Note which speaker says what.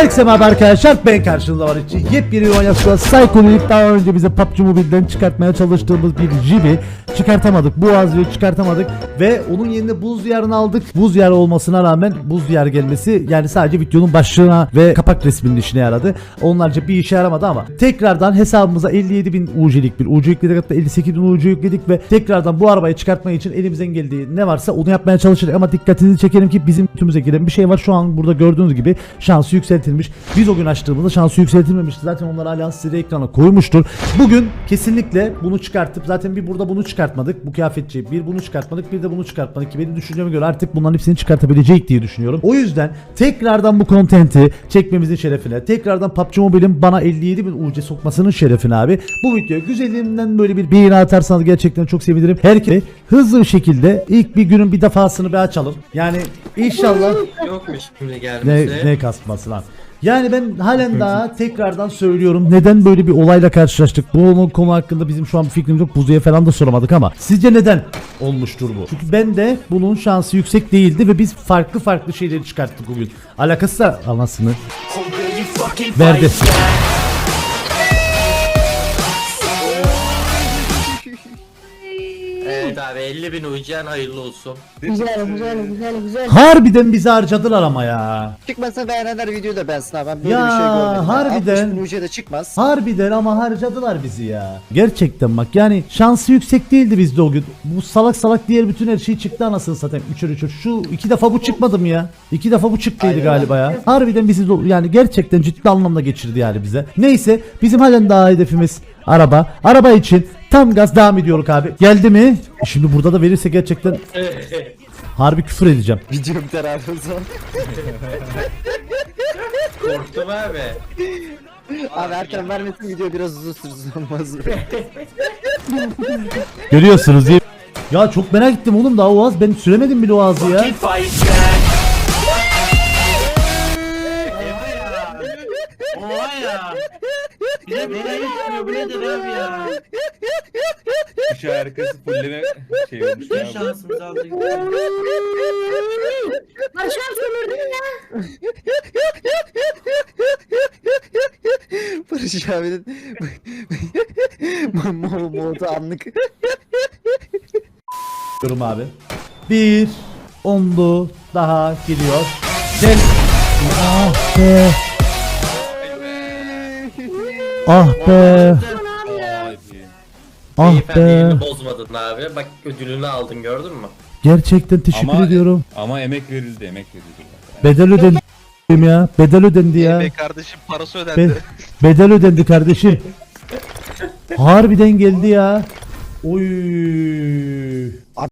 Speaker 1: Herkese merhaba arkadaşlar. Ben karşınızda var için yepyeni oynasılan Psycho'yu daha önce bize PUBG Mobile'den çıkartmaya çalıştığımız bir jibi çıkartamadık. Bu azıyı çıkartamadık. Ve onun yerine buz diyarını aldık. Buz diyarı olmasına rağmen buz diyarı gelmesi yani sadece videonun başlığına ve kapak resminin işine yaradı. Onlarca bir işe yaramadı ama tekrardan hesabımıza 57.000 UC'lik bir UC yükledik hatta 58.000 UC yükledik ve tekrardan bu arabayı çıkartmak için elimizden geldiği ne varsa onu yapmaya çalışırız ama dikkatinizi çekelim ki bizim götümüze giren bir şey var. Şu an burada gördüğünüz gibi şansı yükseltilmiş. Biz o gün açtığımızda şansı yükseltilmemişti. Zaten onlar hala size ekrana koymuştur. Bugün kesinlikle bunu çıkartıp zaten bir burada bunu çıkartmadık bu kıyafetçi bir bunu çıkartmadık bir de bunu çıkartmadık ki benim düşünceme göre artık bunların hepsini çıkartabilecek diye düşünüyorum. O yüzden tekrardan bu kontenti çekmemizin şerefine tekrardan PUBG Mobile'in bana 57 bin UC sokmasının şerefine abi bu videoya güzelinden böyle bir beğeni atarsanız gerçekten çok sevinirim. Herkese hızlı bir şekilde ilk bir günün bir defasını bir açalım. Yani inşallah
Speaker 2: Yokmuş şimdi
Speaker 1: ne,
Speaker 2: gelmesi.
Speaker 1: ne kasması lan. Yani ben halen daha tekrardan söylüyorum neden böyle bir olayla karşılaştık. Bu konu hakkında bizim şu an bir fikrimiz yok. Buzu'ya falan da soramadık ama sizce neden olmuştur bu? Çünkü ben de bunun şansı yüksek değildi ve biz farklı farklı şeyleri çıkarttık bugün. Alakası da anasını verdi.
Speaker 2: Abi 50 bin uyuyacaksın hayırlı olsun.
Speaker 3: Güzel güzel güzel güzel.
Speaker 1: Harbiden bizi harcadılar ama ya.
Speaker 4: Çıkmasa beğenenler videoyu da beğensin abi. Ben böyle
Speaker 1: Ya,
Speaker 4: bir şey görmedim.
Speaker 1: harbiden.
Speaker 4: 60 bin UC de çıkmaz.
Speaker 1: Harbiden ama harcadılar bizi ya. Gerçekten bak yani şansı yüksek değildi bizde o gün. Bu salak salak diğer bütün her şey çıktı anasını satayım. Üçer üçer. Şu iki defa bu çıkmadı mı ya? İki defa bu çıktıydı
Speaker 4: Aynen.
Speaker 1: galiba ya. Harbiden bizi do- yani gerçekten ciddi anlamda geçirdi yani bize. Neyse bizim halen daha hedefimiz araba. Araba için tam gaz devam ediyoruz abi. Geldi mi? Şimdi burada da verirse gerçekten harbi küfür edeceğim.
Speaker 4: Video biter abi o zaman.
Speaker 2: Korktum abi.
Speaker 4: Abi erken vermesin video biraz uzun sürsün olmaz.
Speaker 1: Görüyorsunuz mi? Ya çok merak ettim oğlum daha o ağız ben süremedim bile o ağzı ya.
Speaker 2: Oha ya. Bir de nereye gitmiyor bu nedir abi ya?
Speaker 5: Kış arkası fulleme şey olmuş
Speaker 2: Bir
Speaker 5: ya.
Speaker 2: şansımız aldık.
Speaker 3: Barışan sömürdün ya.
Speaker 4: Barış abinin mo mo modu anlık.
Speaker 1: Diyorum abi. Bir onlu daha geliyor. Gel. Ah be. Ah be. Ah be.
Speaker 2: bozmadın abi. Bak ödülünü aldın gördün mü?
Speaker 1: Gerçekten teşekkür
Speaker 5: Ama-
Speaker 1: ediyorum.
Speaker 5: Ama emek verildi, emek verildi.
Speaker 1: Bedel ödendi ya. Bedel ödendi ya.
Speaker 6: Be kardeşim parası
Speaker 1: Be-
Speaker 6: ödendi.
Speaker 1: bedel ödendi kardeşim. Harbiden geldi ya. Oy.